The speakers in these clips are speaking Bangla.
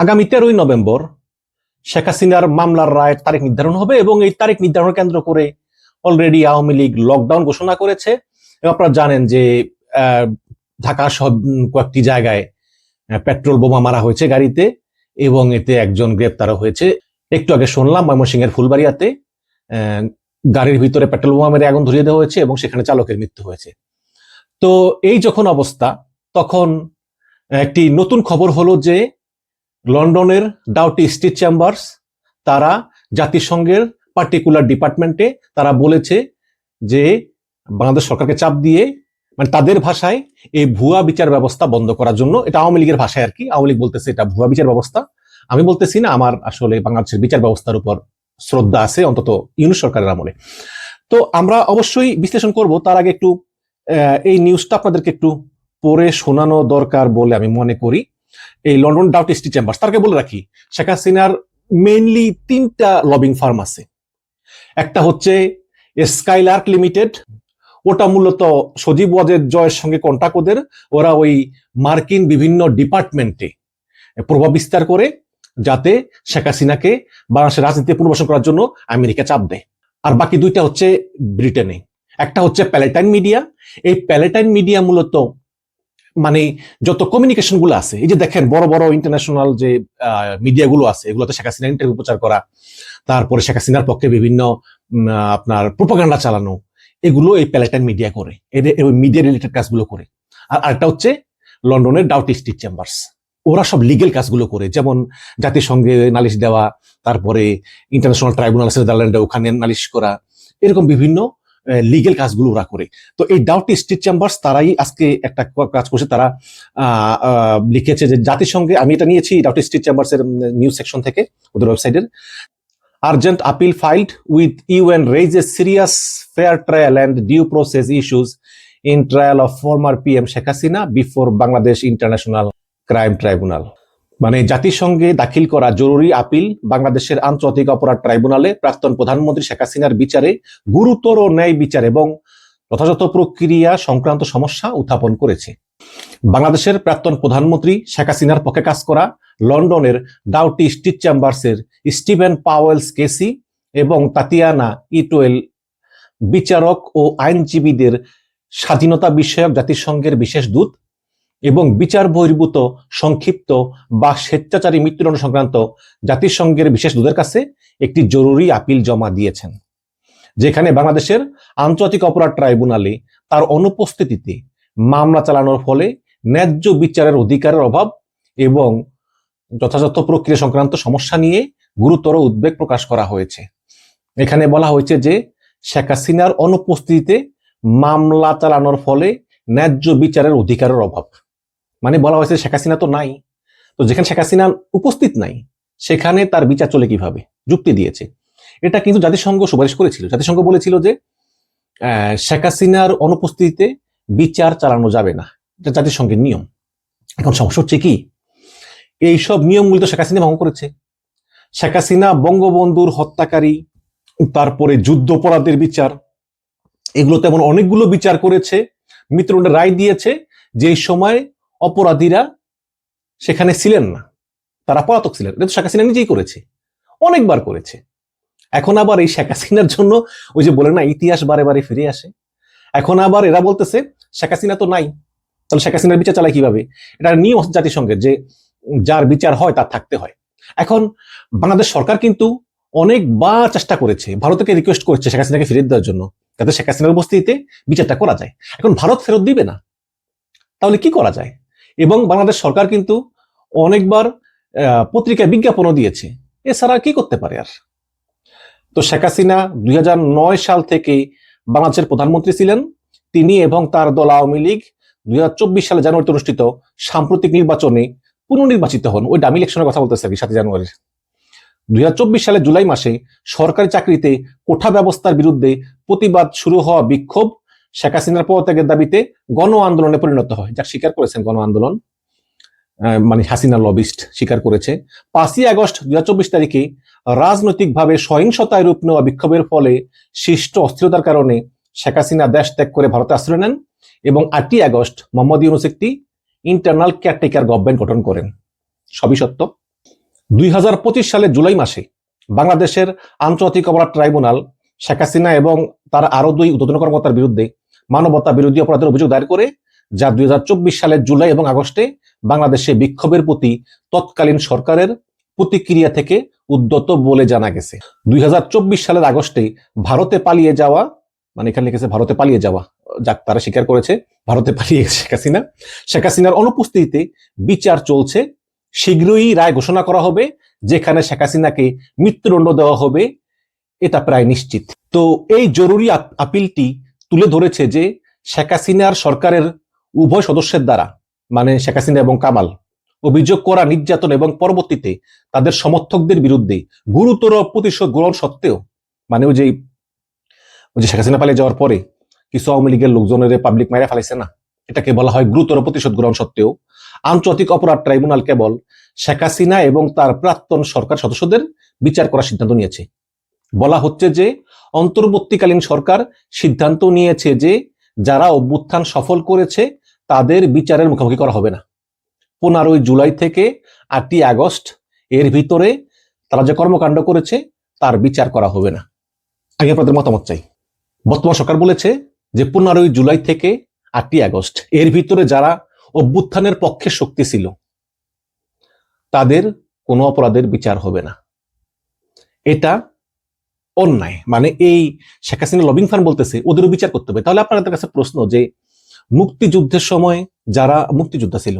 আগামী তেরোই নভেম্বর, শেখ হাসিনার মামলার রায়ের তারিখ নির্ধারণ হবে এবং এই তারিখ নির্ধারণ কেন্দ্র করে অলরেডি আওয়ামী লীগ লকডাউন ঘোষণা করেছে। এবং আপনারা জানেন যে ঢাকা সব কয়েকটি জায়গায় পেট্রোল বোমা মারা হয়েছে গাড়িতে এবং এতে একজন গ্রেপ্তারও হয়েছে। একটু আগে শুনলাম ময়মনসিংহের ফুলবাড়িয়াতে গাড়ির ভিতরে পেট্রোল বোমা মেরে আগুন ধরিয়ে দেওয়া হয়েছে এবং সেখানে চালকের মৃত্যু হয়েছে। তো এই যখন অবস্থা, তখন একটি নতুন খবর হলো যে লন্ডনের ডাউটি স্টেট চেম্বার্স, তারা জাতিসংঘের পার্টিকুলার ডিপার্টমেন্টে তারা বলেছে যে বাংলাদেশ সরকারকে চাপ দিয়ে মানে তাদের ভাষায় এই ভুয়া বিচার ব্যবস্থা বন্ধ করার জন্য, এটা আওয়ামী লীগের ভাষায় আর কি, আওয়ামী লীগ বলতেছে এটা ভুয়া বিচার ব্যবস্থা। আমি বলতেছি না আমার আসলে বাংলাদেশের বিচার ব্যবস্থার উপর শ্রদ্ধা আছে, অন্তত ইউনুস সরকারের আমলে। তো আমরা অবশ্যই বিশ্লেষণ করব, তার আগে একটু এই নিউজটা আপনাদেরকে একটু পড়ে শোনানো দরকার বলে আমি মনে করি। এই লন্ডন ডাউট স্টি চেম্বার্স তারকে বলে রাখি, শেখ হাসিনার মেইনলি তিনটা লবিং ফার্ম আছে। একটা হচ্ছে স্কাইলার্ক লিমিটেড ওটা মূলত সজীব ওয়াজের জয়ের সঙ্গে কন্টাক্ট ওদের, ওরা ওই মার্কিন বিভিন্ন ডিপার্টমেন্টে প্রভাব বিস্তার করে যাতে শেখ হাসিনাকে বাংলাদেশের রাজনীতি পুনর্বাসন করার জন্য আমেরিকা চাপ দেয়। আর বাকি দুইটা হচ্ছে ব্রিটেনে একটা হচ্ছে প্যালেটাইন মিডিয়া এই প্যালেটাইন মিডিয়া মূলত মানে যত কমিউনিকেশনগুলো আছে, এই যে দেখেন বড় বড় ইন্টারন্যাশনাল যে মিডিয়া গুলো আছে, এগুলোতে শেখ হাসিনা ইন্টারভিউ প্রচার করা, তারপরে শেখ হাসিনার পক্ষে বিভিন্ন আপনার প্রোপাগান্ডা চালানো, এগুলো এই প্যালেটাইন মিডিয়া করে এদের মিডিয়া রিলেটেড কাজগুলো করে। আর আরেকটা হচ্ছে লন্ডনের ডাউটি স্ট্রিট চেম্বার্স ওরা সব লিগেল কাজগুলো করে, যেমন জাতিসংঘে নালিশ দেওয়া, তারপরে ইন্টারন্যাশনাল ট্রাইব্যুনাল আছে ওখানে নালিশ করা, এরকম বিভিন্ন লিগেল কাজগুলো ওরা করে। তো এই ডাউটি স্ট্রিট চেম্বার্স তারাই আজকে একটা কাজ করছে, তারা লিখেছে যে জাতিসংঘে, আমি এটা নিয়েছি ডাউটি স্ট্রিট চেম্বার্স এর নিউজ সেকশন থেকে, ওদের ওয়েবসাইটের urgent appeal filed with UN raises serious fair trial and due process issues in trial of former PM Sheikh Hasina before Bangladesh international crime tribunal মানে জাতিসংঘে দাখিল করা জরুরি আপিল বাংলাদেশের আন্তর্জাতিক অপরাধ ট্রাইব্যুনালে প্রাক্তন প্রধানমন্ত্রী শেখ হাসিনার বিচারে গুরুতর ন্যায় বিচার এবং যথাযথ প্রক্রিয়া সংক্রান্ত সমস্যা উত্থাপন করেছে। বাংলাদেশের প্রাক্তন প্রধানমন্ত্রী শেখ হাসিনার পক্ষে কাজ করা লন্ডনের ডাউটি স্ট্রিট চেম্বার্সের স্টিভেন পাওয়েলস কেসি এবং তাতিয়ানা ইটোয়েল বিচারক ও আইনজীবীদের স্বাধীনতা বিষয়ক জাতিসংঘের বিশেষ দূত এবং বিচার বহির্ভূত, সংক্ষিপ্ত বা স্বেচ্ছাচারী মৃত্যুদণ্ড সংক্রান্ত জাতিসংঘের বিশেষ দূতের কাছে একটি জরুরি আপিল জমা দিয়েছেন, যেখানে বাংলাদেশের আন্তর্জাতিক অপরাধ ট্রাইব্যুনালে তার অনুপস্থিতিতে মামলা চালানোর ফলে ন্যায্য বিচারের অধিকারের অভাব এবং যথাযথ প্রক্রিয়া সংক্রান্ত সমস্যা নিয়ে গুরুতর উদ্বেগ প্রকাশ করা হয়েছে। এখানে বলা হয়েছে যে শেখ হাসিনার অনুপস্থিতিতে মামলা চালানোর ফলে ন্যায্য বিচারের অধিকারের অভাব। মানে বলা হয়েছে শেখ হাসিনা তো নাই। তো যেখানে শেখ হাসিনা উপস্থিত নাই, সেখানে তার বিচার চলে কীভাবে? যুক্তি দিয়েছে। এটা কিন্তু জাতিসংঘ সুপারিশ করেছিল। জাতিসংঘ বলেছিল যে শেখ হাসিনার অনুপস্থিতিতে বিচার চালানো যাবে না। এটা জাতিসংঘের নিয়ম। এখন সমস্যা হচ্ছে কি? এইসব নিয়মগুলো তো শেখ হাসিনা ভঙ্গ করেছে। শেখ হাসিনা বঙ্গবন্ধুর হত্যাকারী, তারপরে যুদ্ধ অপরাধের বিচার, এগুলো তেমন অনেকগুলো বিচার করেছে। মৃত্যুদণ্ডের রায় দিয়েছে যে সময় অপরাধীরা সেখানে ছিলেন না। তারা পলাতক ছিলেন। এটা তো শেখ হাসিনা নিজেই করেছে। অনেকবার করেছে। এখন আবার এই শেখ হাসিনার জন্য ওই যে বলে না, ইতিহাস বারে বারে ফিরে আসে। এখন আবার এরা বলতেছে, শেখ হাসিনা তো নাই। তাহলে শেখ হাসিনার বিচার চালায় কীভাবে? এটা নিয়ম জাতিসংঘের যে যার বিচার হয় তার থাকতে হয়। এখন বাংলাদেশ সরকার কিন্তু অনেকবার চেষ্টা করেছে, ভারতকে রিকোয়েস্ট করছে শেখ হাসিনাকে ফিরিয়ে দেওয়ার জন্য, যাতে শেখ হাসিনার উপস্থিতিতে বিচারটা করা যায়। এখন ভারত ফেরত দিবে না। তাহলে কি করা যায়? এবং বাংলাদেশ সরকার কিন্তু অনেকবার পত্রিকায় বিজ্ঞাপনও দিয়েছে। এছাড়া কি করতে পারে আর? তো শেখ হাসিনা দুই হাজার নয় সাল থেকে বাংলাদেশের প্রধানমন্ত্রী ছিলেন। তিনি এবং তার দল আওয়ামী লীগ দুই হাজার চব্বিশ সালে জানুয়ারিতে অনুষ্ঠিত সাম্প্রতিক নির্বাচনে পুনর্নির্বাচিত হন। ওই ডামি ইলেকশনের কথা বলতেছে আর কি, সাতই জানুয়ারির দুই সালে জুলাই মাসে সরকারি চাকরিতে কোঠা ব্যবস্থার বিরুদ্ধে প্রতিবাদ শুরু হওয়া বিক্ষোভ শেখ হাসিনার পদত্যাগের দাবিতে গণ আন্দোলনে পরিণত হয়। যা স্বীকার করেছেন গণ আন্দোলন। মানে হাসিনা লবিস্ট স্বীকার করেছে। পাঁচই আগস্ট দুই হাজার চব্বিশ তারিখে রাজনৈতিকভাবে সহিংসতায় রূপ নেওয়া বিক্ষোভের ফলে সৃষ্ট অস্থিরতার কারণে শেখ হাসিনা দেশ ত্যাগ করে ভারতে আশ্রয় নেন এবং আটই আগস্ট মোহাম্মদ ইউনুস একটি ইন্টারনাল কেয়ারটেকার গভর্নমেন্ট গঠন করেন। সবই সত্য। দুই সালের জুলাই মাসে বাংলাদেশের আন্তর্জাতিক অপরাধ ট্রাইব্যুনাল শেখ হাসিনা এবং তার আরও দুই উদ্বোধন কর্মকর্তার বিরুদ্ধে মানবতা বিরোধী অপরাধের অভিযোগ দায়ের করে, যা দুই হাজার চব্বিশ সালের জুলাই এবং আগস্টে বাংলাদেশে বিক্ষোভের প্রতি তৎকালীন সরকারের প্রতিক্রিয়া থেকে উদ্যত বলে জানা গেছে। দুই হাজার চব্বিশ সালের আগস্টে ভারতে পালিয়ে যাওয়া মানে এখানে লিখেছে ভারতে পালিয়ে যাওয়া, যাক তারা স্বীকার করেছে, ভারতে পালিয়ে গেছে শেখ হাসিনা। শেখ হাসিনার অনুপস্থিতিতে বিচার চলছে, শীঘ্রই রায় ঘোষণা করা হবে, যেখানে শেখ হাসিনাকে মৃত্যুদণ্ড দেওয়া হবে, এটা প্রায় নিশ্চিত। তো এই জরুরি আপিলটি তুলে ধরেছে যে শেখ হাসিনার সরকারের উভয় সদস্যের দ্বারা মানে শেখ হাসিনা এবং কামাল, অভিযোগ করা নির্যাতন এবং পরবর্তীতে তাদের সমর্থকদের বিরুদ্ধে গুরুতর প্রতিশোধ গ্রহণ সত্ত্বেও মানে ওই যে ওই যে শেখ হাসিনা পালিয়ে যাওয়ার পরে কিছু আওয়ামী লীগের লোকজনের পাবলিক মাইরা ফেলাইছে না? এটাকে বলা হয় গুরুতর প্রতিশোধ গ্রহণ সত্ত্বেও আন্তর্জাতিক অপরাধ ট্রাইব্যুনাল কেবল শেখ হাসিনা এবং তার প্রাক্তন সরকার সদস্যদের বিচার করার সিদ্ধান্ত নিয়েছে। বলা হচ্ছে যে অন্তর্বর্তীকালীন সরকার সিদ্ধান্ত নিয়েছে যে যারা অভ্যুত্থান সফল করেছে, তাদের বিচারের মুখোমুখি করা হবে না। পনেরোই জুলাই থেকে আটই আগস্ট এর ভিতরে তারা যে কর্মকাণ্ড করেছে, তার বিচার করা হবে না। আমি আপনাদের মতামত চাই। বর্তমান সরকার বলেছে যে পনেরোই জুলাই থেকে আটই আগস্ট এর ভিতরে যারা অভ্যুত্থানের পক্ষে শক্তি ছিল, তাদের কোনো অপরাধের বিচার হবে না। এটা অন্যায়। মানে এই শেখ হাসিনা লবিং ফার্ম বলতেছে, ওদেরও বিচার করতে হবে। তাহলে আপনাদের কাছে প্রশ্ন যে, মুক্তিযুদ্ধের সময় যারা মুক্তিযোদ্ধা ছিল,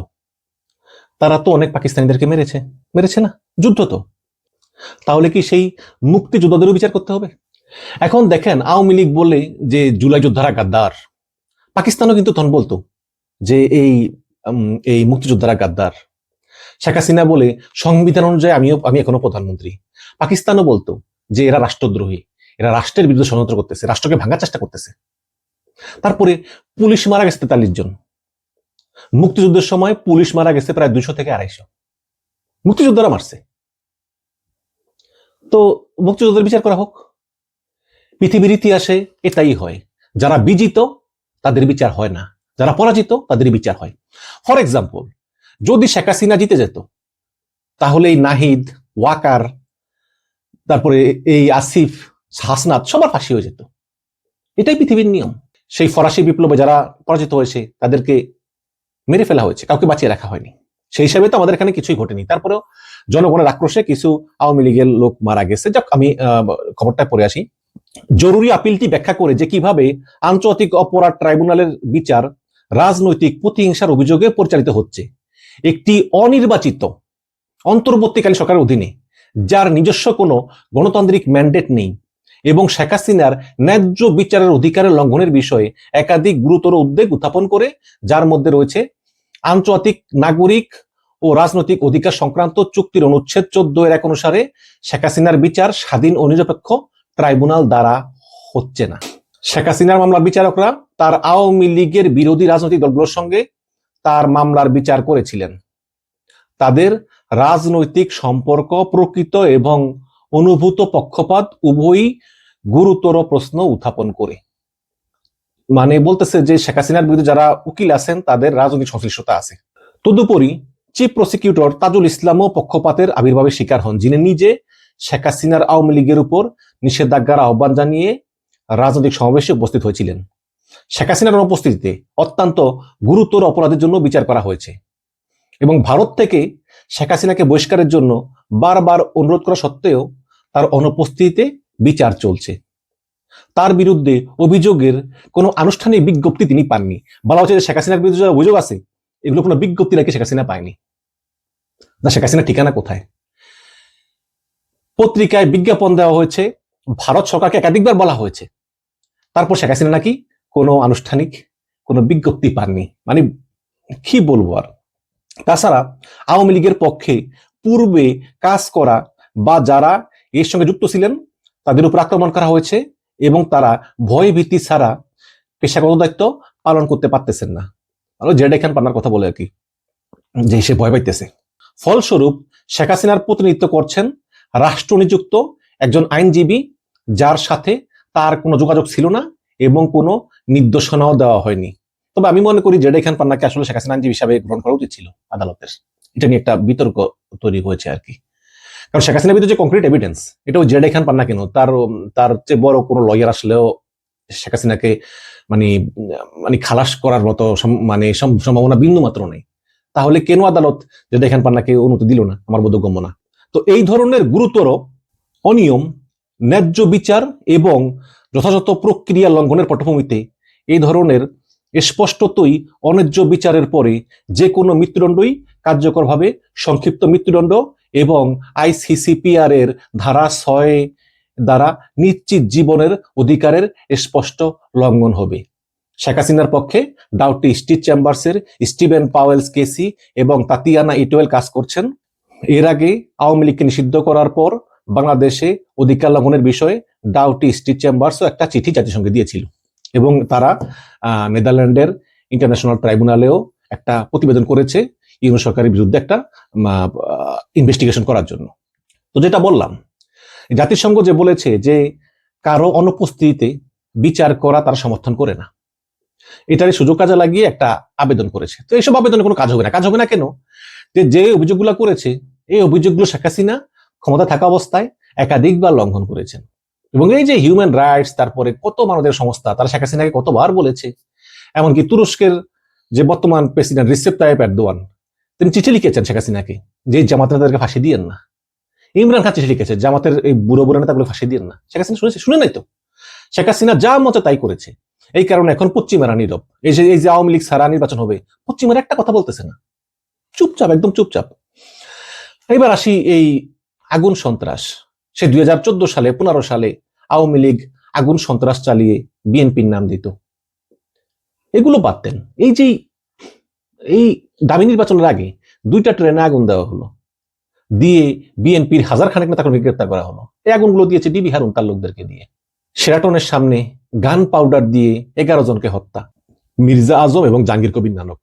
তারা তো অনেক পাকিস্তানিদেরকে মেরেছে। মেরেছে না, যুদ্ধ তো। তাহলে কি সেই মুক্তিযোদ্ধাদেরও বিচার করতে হবে? এখন দেখেন, আওয়ামী লীগ বলে যে, জুলাই যোদ্ধারা গাদ্দার। পাকিস্তানও কিন্তু তখন বলতো যে, এই এই মুক্তিযোদ্ধারা গাদ্দার। শেখ হাসিনা বলে, সংবিধান অনুযায়ী আমিও, আমি এখনও প্রধানমন্ত্রী। পাকিস্তানও বলতো যে এরা রাষ্ট্রদ্রোহী, এরা রাষ্ট্রের বিরুদ্ধে ষড়যন্ত্র করতেছে, রাষ্ট্রকে ভাঙার চেষ্টা করতেছে। তারপরে পুলিশ মারা গেছে তেতাল্লিশ জন। মুক্তিযুদ্ধের সময় পুলিশ মারা গেছে প্রায় দুইশো থেকে আড়াইশো। মুক্তিযোদ্ধারা মারছে। তো মুক্তিযোদ্ধার বিচার করা হোক। পৃথিবীর ইতিহাসে এটাই হয়। যারা বিজিত, তাদের বিচার হয় না। যারা পরাজিত, তাদের বিচার হয়। ফর এক্সাম্পল, যদি শেখ হাসিনা জিতে যেত, তাহলে এই নাহিদ, ওয়াকার তারপরে এই আসিফ, হাসনাত সবার ফাঁসি হয়ে যেত। এটাই পৃথিবীর নিয়ম। সেই ফরাসি বিপ্লবে যারা পরাজিত হয়েছে, তাদেরকে মেরে ফেলা হয়েছে, কাউকে বাঁচিয়ে রাখা হয়নি। সেই হিসাবে তো আমাদের এখানে কিছুই ঘটেনি। তারপরেও জনগণের আক্রোশে কিছু আওয়ামী লীগের লোক মারা গেছে। যাক, আমি খবরটা পড়ে আসি। জরুরি আপিলটি ব্যাখ্যা করে যে কীভাবে আন্তর্জাতিক অপরাধ ট্রাইব্যুনালের বিচার রাজনৈতিক প্রতিহিংসার অভিযোগে পরিচালিত হচ্ছে। একটি অনির্বাচিত, অন্তর্বর্তীকালীন সরকারের অধীনে যার নিজস্ব কোনো গণতান্ত্রিক ম্যান্ডেট নেই এবং শেখ হাসিনার ন্যায্য বিচারের অধিকারের লঙ্ঘনের বিষয়ে একাধিক গুরুতর উদ্বেগ উত্থাপন করে, যার মধ্যে রয়েছে আন্তর্জাতিক নাগরিক ও রাজনৈতিক অধিকার সংক্রান্ত চুক্তির অনুচ্ছেদ চোদ্দ এর এক অনুসারে শেখ হাসিনার বিচার স্বাধীন ও নিরপেক্ষ ট্রাইব্যুনাল দ্বারা হচ্ছে না। শেখ হাসিনার মামলার বিচারকরা তার আওয়ামী লীগের বিরোধী রাজনৈতিক দলগুলোর সঙ্গে তার মামলার বিচার করেছিলেন। তাদের রাজনৈতিক সম্পর্ক প্রকৃত এবং অনুভূত পক্ষপাত উভয়ই গুরুতর প্রশ্ন উত্থাপন করে। মানে বলতেছে যে শেখ হাসিনার বিরুদ্ধে যারা উকিল আছেন, তাদের রাজনৈতিক সংশ্লিষ্টতা আছে। তদুপরি চিফ প্রসিকিউটর তাজুল ইসলামও পক্ষপাতের আবির্ভাবের শিকার হন, যিনি নিজে শেখ হাসিনার আওয়ামী লীগের উপর নিষেধাজ্ঞার আহ্বান জানিয়ে রাজনৈতিক সমাবেশে উপস্থিত হয়েছিলেন। শেখ হাসিনার অনুপস্থিতিতে অত্যন্ত গুরুতর অপরাধের জন্য বিচার করা হয়েছে এবং ভারত থেকে শেখ হাসিনাকে বহিষ্কারের জন্য বারবার অনুরোধ করা সত্ত্বেও তার অনুপস্থিতিতে বিচার চলছে। তার বিরুদ্ধে অভিযোগের কোনো আনুষ্ঠানিক বিজ্ঞপ্তি তিনি পাননি। বলা হচ্ছে যে শেখ হাসিনার বিরুদ্ধে অভিযোগ আছে, এগুলো কোনো বিজ্ঞপ্তি নাকি শেখ হাসিনা পায়নি। না, শেখ হাসিনার ঠিকানা কোথায়? পত্রিকায় বিজ্ঞাপন দেওয়া হয়েছে, ভারত সরকারকে একাধিকবার বলা হয়েছে। তারপর শেখ হাসিনা নাকি কোনো আনুষ্ঠানিক কোনো বিজ্ঞপ্তি পাননি। মানে কি বলব আর? তাছাড়া আওয়ামী লীগের পক্ষে পূর্বে কাজ করা বা যারা এর সঙ্গে যুক্ত ছিলেন, তাদের উপর আক্রমণ করা হয়েছে এবং তারা ভয় ভীতি ছাড়া পেশাগত দায়িত্ব পালন করতে পারতেছেন না। আরও জেড খান পান্নার কথা বলে আর কি, যে সে ভয় পাইতেছে। ফলস্বরূপ শেখ হাসিনার প্রতিনিধিত্ব করছেন রাষ্ট্রনিযুক্ত একজন আইনজীবী, যার সাথে তার কোনো যোগাযোগ ছিল না এবং কোনো নির্দেশনাও দেওয়া হয়নি। তবে আমি মনে করি জেড খান পান্নাকে আসলে শেখ হাসিনা আইনজীবী হিসাবে গ্রহণ করা উচিত ছিল আদালতের। এটা নিয়ে একটা বিতর্ক তৈরি হয়েছে আর কি। কারণ শেখ হাসিনার ভিতরে যে কংক্রিট এভিডেন্স এটাও জেডে খান পান্না কেন? তার তার চেয়ে বড় কোনো লয়ার আসলেও শেখ হাসিনাকে মানে মানে খালাস করার মতো মানে সম্ভাবনা বিন্দু মাত্র নেই। তাহলে কেন আদালত জেডে খান পান্নাকে অনুমতি দিল না? আমার বোধগম্য না। তো এই ধরনের গুরুতর অনিয়ম, ন্যায্য বিচার এবং যথাযথ প্রক্রিয়া লঙ্ঘনের পটভূমিতে এই ধরনের স্পষ্টতই অন্যায্য বিচারের পরে যে কোনো মৃত্যুদণ্ডই কার্যকরভাবে সংক্ষিপ্ত মৃত্যুদণ্ড এবং আইসিসিপিআর এর ধারা ছয় দ্বারা নিশ্চিত জীবনের অধিকারের স্পষ্ট লঙ্ঘন হবে। শেখ হাসিনার পক্ষে ডাউটি স্টিচ চেম্বার্সের স্টিভেন পাওয়েলস কেসি এবং তাতিয়ানা ইটোয়েল কাজ করছেন। এর আগে আওয়ামী লীগকে নিষিদ্ধ করার পর বাংলাদেশে অধিকার লঙ্ঘনের বিষয়ে ডাউটি স্টিচ চেম্বার্সও একটা চিঠি জাতিসংঘে দিয়েছিল। এবং তারা নেদারল্যান্ডের ইন্টারন্যাশনাল ট্রাইব্যুনালেও একটা প্রতিবেদন করেছে ইউনো সরকারের বিরুদ্ধে একটা ইনভেস্টিগেশন করার জন্য। তো যেটা বললাম, জাতিসংঘ যে বলেছে যে কারও অনুপস্থিতিতে বিচার করা তারা সমর্থন করে না। এটারই সুযোগ কাজে লাগিয়ে একটা আবেদন করেছে। তো এইসব আবেদনে কোনো কাজ হবে না। কাজ হবে না কেন? যে যে অভিযোগগুলো করেছে, এই অভিযোগগুলো শেখ হাসিনা ক্ষমতা থাকা অবস্থায় একাধিকবার লঙ্ঘন করেছেন। এবং এই যে হিউম্যান রাইটস তারপরে কত মানবের সংস্থা, তারা শেখ হাসিনাকে কতবার বলেছে? এমনকি তুরস্কের যে বর্তমান প্রেসিডেন্ট রিসেপ তাইপ এরদোয়ান, তিনি চিঠি লিখেছেন শেখ হাসিনাকে যে জামাত নেতাদেরকে ফাঁসি দিয়েন না। ইমরান খান চিঠি লিখেছে, জামাতের এই বুড়ো বুড়ো নেতাগুলো ফাঁসি দিয়েন না। শেখ হাসিনা শুনেছে? শুনে নাই তো? শেখ হাসিনা যা মতো তাই করেছে। এই কারণে এখন পশ্চিমারা নীরব। এই যে এই যে আওয়ামী লীগ সারা নির্বাচন হবে, পশ্চিমারা একটা কথা বলতেছে না। চুপচাপ, একদম চুপচাপ। এবার আসি এই আগুন সন্ত্রাস। সে দুই হাজার চোদ্দ সালে, পনেরো সালে আওয়ামী লীগ আগুন সন্ত্রাস চালিয়ে বিএনপির নাম দিত। এগুলো বাদতেন এই যে এই দামি নির্বাচনের আগে দুইটা ট্রেনে আগুন দেওয়া হলো। দিয়ে বিএনপির হাজার খানেক নেতা কর্মী গ্রেপ্তার করা হলো। এই আগুনগুলো দিয়েছে ডিবি হারুন তার লোকদেরকে দিয়ে। সেরাটনের সামনে গান পাউডার দিয়ে এগারো জনকে হত্যা। মির্জা আজম এবং জাহাঙ্গীর কবির নানক।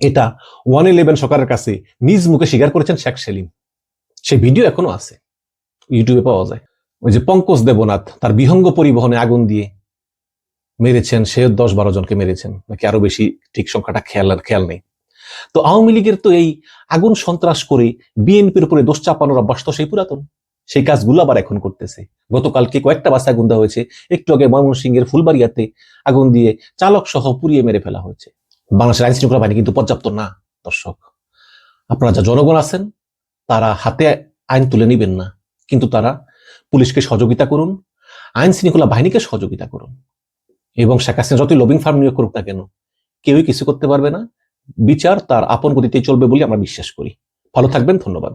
এটা ওয়ান ইলেভেন সরকারের কাছে নিজ মুখে স্বীকার করেছেন শেখ সেলিম। সেই ভিডিও এখনও আছে। ইউটিউবে পাওয়া যায়। ওই যে পঙ্কজ দেবনাথ, তার বিহঙ্গ পরিবহনে আগুন দিয়ে মেরেছেন, সে দশ বারো জনকে মেরেছেন, নাকি আরও বেশি ঠিক সংখ্যাটা খেয়াল খেয়াল নেই। তো আওয়ামী লীগের তো এই আগুন সন্ত্রাস করে বিএনপির উপরে দোষ চাপানোর অভ্যাস তো সেই পুরাতন। সেই কাজগুলো আবার এখন করতেছে। গতকালকে কয়েকটা বাসে আগুন দেওয়া হয়েছে। একটু আগে ময়মনসিংহের ফুলবাড়িয়াতে আগুন দিয়ে চালক সহ পুড়িয়ে মেরে ফেলা হয়েছে। বাংলাদেশের আইন শৃঙ্খলা বাহিনী কিন্তু পর্যাপ্ত না, দর্শক। আপনারা যা জনগণ আছেন, তারা হাতে আইন তুলে নিবেন না। কিন্তু তারা পুলিশকে সহযোগিতা করুন, আইন শৃঙ্খলা বাহিনীকে সহযোগিতা করুন। এবং শেখ হাসিনা যতই লবিং ফার্ম নিয়োগ করুক না কেন, কেউই কিছু করতে পারবে না। বিচার তার আপন গতিতেই চলবে বলে আমরা বিশ্বাস করি। ভালো থাকবেন, ধন্যবাদ।